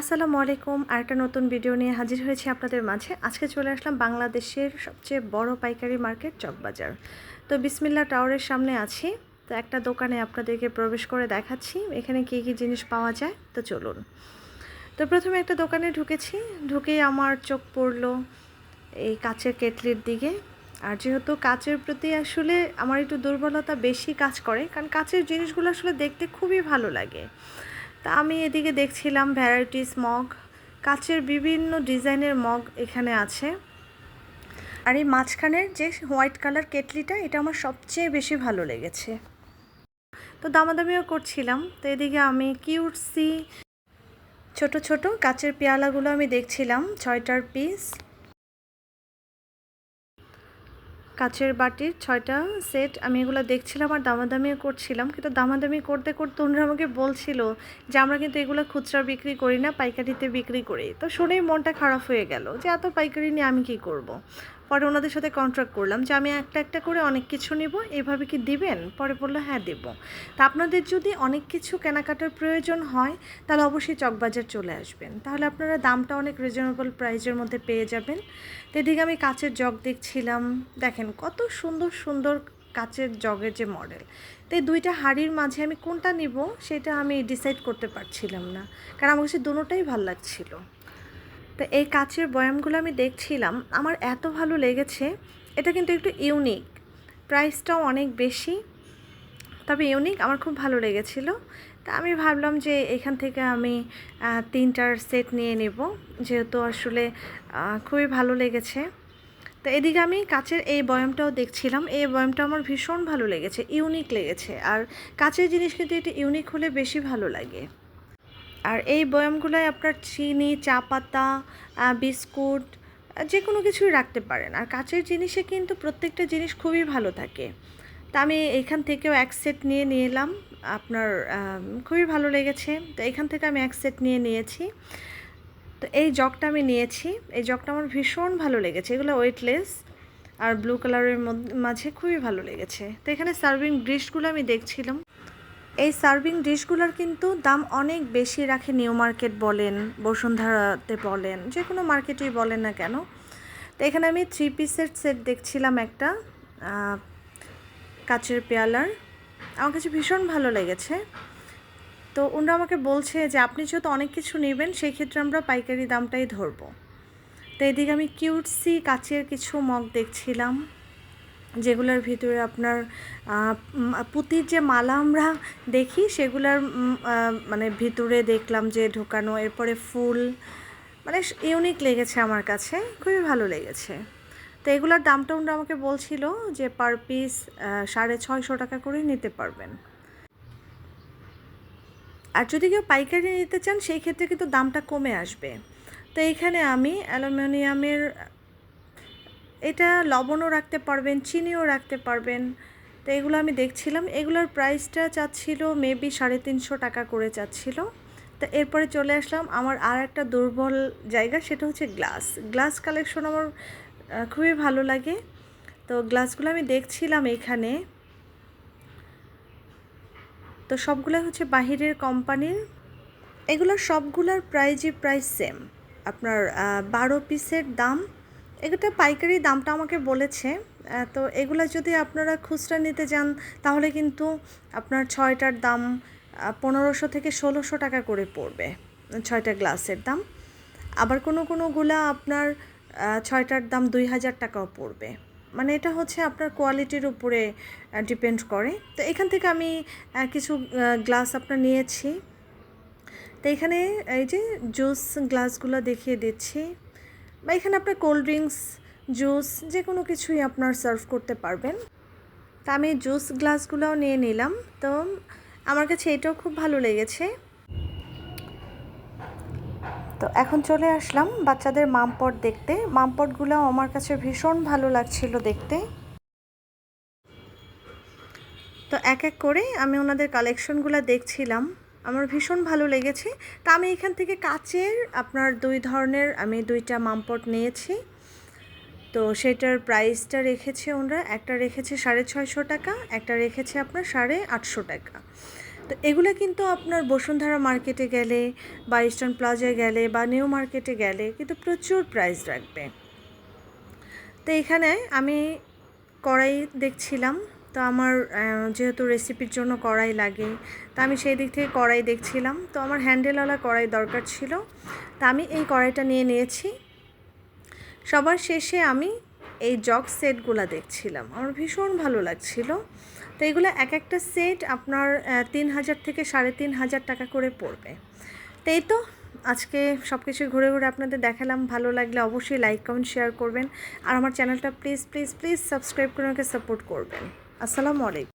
আসসালামু আলাইকুম। আরেকটা নতুন ভিডিও নিয়ে হাজির হয়েছি আপনাদের মাঝে। আজকে চলে আসলাম বাংলাদেশের সবচেয়ে বড় পাইকারি মার্কেট চকবাজার। তো বিসমিল্লা টাওয়ারের সামনে আছি। তো একটা দোকানে আপনাদেরকে প্রবেশ করে দেখাচ্ছি, এখানে কী কী জিনিস পাওয়া যায়। তো চলুন। তো প্রথমে একটা দোকানে ঢুকেছি। ঢুকেই আমার চোখ পড়ল এই কাচের কেটলির দিকে। আর যেহেতু কাচের প্রতি আসলে আমার একটু দুর্বলতা বেশি কাজ করে, কারণ কাচের জিনিসগুলো আসলে দেখতে খুবই ভালো লাগে। তা আমি এদিকে দেখছিলাম ভ্যারাইটিস মগ কাচের বিভিন্ন ডিজাইনের মগ এখানে আছে। আর এই মাঝখানের যে হোয়াইট কালার কেটলিটা, এটা আমার সবচেয়ে বেশি ভালো লেগেছে। তো দামাদামিও করছিলাম। তো এদিকে আমি কিউটসি ছোট ছোট কাচের পেয়ালাগুলো আমি দেখছিলাম, ছয়টার পিস কাচের বাটির ছয়টা সেট। আমি এগুলো দেখছিলাম আর দামাদামিও করছিলাম। কিন্তু দামাদামি করতে করতে ওনারা আমাকে বলছিল যে, আমরা কিন্তু এগুলো খুচরা বিক্রি করি না, পাইকারিতে বিক্রি করি। তো শুনেই মনটা খারাপ হয়ে গেল যে, এত পাইকারি নিয়ে আমি কি করব। পরে ওনাদের সাথে কন্ট্রাক্ট করলাম যে আমি একটা একটা করে অনেক কিছু নিব, এভাবে কি দিবেন? পরে বলল হ্যাঁ দেবো। তা আপনাদের যদি অনেক কিছু কেনাকাটার প্রয়োজন হয়, তাহলে অবশ্যই চকবাজার চলে আসবেন। তাহলে আপনারা দামটা অনেক রিজনেবল প্রাইজের মধ্যে পেয়ে যাবেন। তো এদিকে আমি কাচের জগ দেখছিলাম। দেখেন কত সুন্দর সুন্দর কাচের জগের যে মডেল তো এই দুইটা হাড়ির মাঝে আমি কোনটা নিব, সেটা আমি ডিসাইড করতে পারছিলাম না। কারণ আমার কাছে দুটোটাই ভালো লাগছিল। তো এই কাচের বয়ামগুলো আমি দেখছিলাম, আমার এত ভালো লেগেছে, এটা কিন্তু একটু ইউনিক প্রাইসটাও অনেক বেশি, তবে ইউনিক আমার খুব ভালো লেগেছিল। তা আমি ভাবলাম যে এখান থেকে আমি তিনটার সেট নিয়ে নেব, যেহেতু আসলে খুবই ভালো লেগেছে। তো এদিকে আমি কাচের এই বয়ামটাও দেখছিলাম, এই বয়ামটা আমার ভীষণ ভালো লেগেছে ইউনিক লেগেছে, আর কাচের জিনিস কিন্তু এটা ইউনিক হলে বেশি ভালো লাগে। আর এই বয়ামগুলোয় আপনার চিনি, চা পাতা বিস্কুট, যে কোনো কিছুই রাখতে পারেন। আর কাচের জিনিসে কিন্তু প্রত্যেকটা জিনিস খুবই ভালো থাকে। তা আমি এখান থেকেও এক সেট নিয়ে এলাম আপনার খুবই ভালো লেগেছে। তো এখান থেকে আমি এক সেট নিয়ে নিয়েছি। তো এই জগটা আমি নিয়েছি। এই জগটা আমার ভীষণ ভালো লেগেছে। এগুলো ওয়েটলেস আর ব্লু কালারের মাঝে খুবই ভালো লেগেছে। তো এখানে সার্ভিং ডিশগুলো আমি দেখছিলাম। এই সার্ভিং ডিশগুলোর কিন্তু দাম অনেক বেশি রাখে নিউ মার্কেট বলেন, বসুন্ধরাতে বলেন, যে কোনো মার্কেটেই বলেন না কেন। তো এখানে আমি থ্রি পিসের সেট দেখছিলাম একটা কাচের পেয়ালার। আমার কাছে ভীষণ ভালো লেগেছে। তো ওনারা আমাকে বলছে যে, আপনি যেহেতু অনেক কিছু নেবেন সেই ক্ষেত্রে আমরা পাইকারি দামটাই ধরবো। তো এদিকে আমি কিউটসি কাচের কিছু মগ দেখছিলাম। যেগুলোর ভিতরে আপনার পুঁতির যে মালা আমরা দেখি, সেগুলোর মানে ভিতরে দেখলাম যে ঢোকানো, এরপরে ফুল মানে ইউনিক লেগেছে আমার কাছে, খুবই ভালো লেগেছে। তো এগুলোর দামটা ওনারা আমাকে বলছিল যে পার পিস সাড়ে ছয়শো টাকা করে নিতে পারবেন। আর যদি কেউ পাইকারি নিতে চান, সেই ক্ষেত্রে কিন্তু দামটা কমে আসবে। তো এইখানে আমি অ্যালুমিনিয়ামের এটা লবণও রাখতে পারবেন, চিনিও রাখতে পারবেন। তো এগুলো আমি দেখছিলাম। এগুলোর প্রাইসটা চাচ্ছিল মেবি সাড়ে তিনশো টাকা করে চাচ্ছিল। তো এরপরে চলে আসলাম আমার আর একটা দুর্বল জায়গা, সেটা হচ্ছে গ্লাস গ্লাস কালেকশন আমার খুবই ভালো লাগে। তো গ্লাসগুলো আমি দেখছিলাম এখানে। তো সবগুলো হচ্ছে বাহিরের কোম্পানির এগুলোর সবগুলোর প্রাইজই প্রাইস সেম আপনার বারো পিসের দাম এগুলো পাইকারি দামটা আমাকে বলেছে তো এগুলো যদি আপনারা খুচরা নিতে যান, তাহলে কিন্তু আপনার ছয়টার দাম পনেরোশো থেকে ষোলোশো টাকা করে পড়বে, ছয়টা গ্লাসের দাম। আবার কোনো কোনোগুলা আপনার ছয়টার দাম দুই হাজার টাকাও পড়বে। মানে এটা হচ্ছে আপনার কোয়ালিটির উপরে ডিপেন্ড করে। তো এখান থেকে আমি কিছু গ্লাস আপনার নিয়েছি। তো এখানে এই যে জুস গ্লাসগুলো দেখিয়ে দিচ্ছি। বা এখানে আপনার কোল্ড ড্রিঙ্কস জুস যে কোনো কিছুই আপনার সার্ভ করতে পারবেন। তা আমি জুস গ্লাসগুলোও নিয়ে নিলাম। তো আমার কাছে এটাও খুব ভালো লেগেছে। তো এখন চলে আসলাম বাচ্চাদের মামপট দেখতে। মামপটগুলো আমার কাছে ভীষণ ভালো লাগছিল দেখতে। তো এক এক করে আমি ওনাদের কালেকশনগুলো দেখছিলাম। আমার ভীষণ ভালো লেগেছে। তা আমি এখান থেকে কাচের আপনার দুই ধরনের আমি দুইটা মামপট নিয়েছি। তো সেটার প্রাইসটা রেখেছে ওনারা, একটা রেখেছে সাড়ে ছয়শো টাকা, একটা রেখেছে আপনার সাড়ে আটশো টাকা। তো এগুলো কিন্তু আপনার বসুন্ধরা মার্কেটে গেলে বা ইস্টার্ন প্লাজায় গেলে বা নিউ মার্কেটে গেলে কিন্তু প্রচুর প্রাইস রাখবে। তো এখানে আমি কড়াই দেখছিলাম। তো আমার যেহেতু রেসিপির জন্য কড়াই লাগে, তো আমি সেই দিক থেকে কড়াই দেখছিলাম। তো আমার হ্যান্ডেলওয়ালা কড়াই দরকার ছিল। তা আমি এই কড়াইটা নিয়ে নিয়েছি। সবার শেষে আমি এই জগ সেটগুলো দেখছিলাম। আমার ভীষণ ভালো লাগছিল। তো এগুলো এক একটা সেট আপনার তিন হাজার থেকে সাড়ে তিন হাজার টাকা করে পড়বে। তো এই তো, আজকে সব কিছু ঘুরে ঘুরে আপনাদের দেখালাম। ভালো লাগলে অবশ্যই লাইক কমেন্ট শেয়ার করবেন। আর আমার চ্যানেলটা প্লিজ প্লিজ প্লিজ সাবস্ক্রাইব করে আমাকে সাপোর্ট করবেন। আসসালামু আলাইকুম।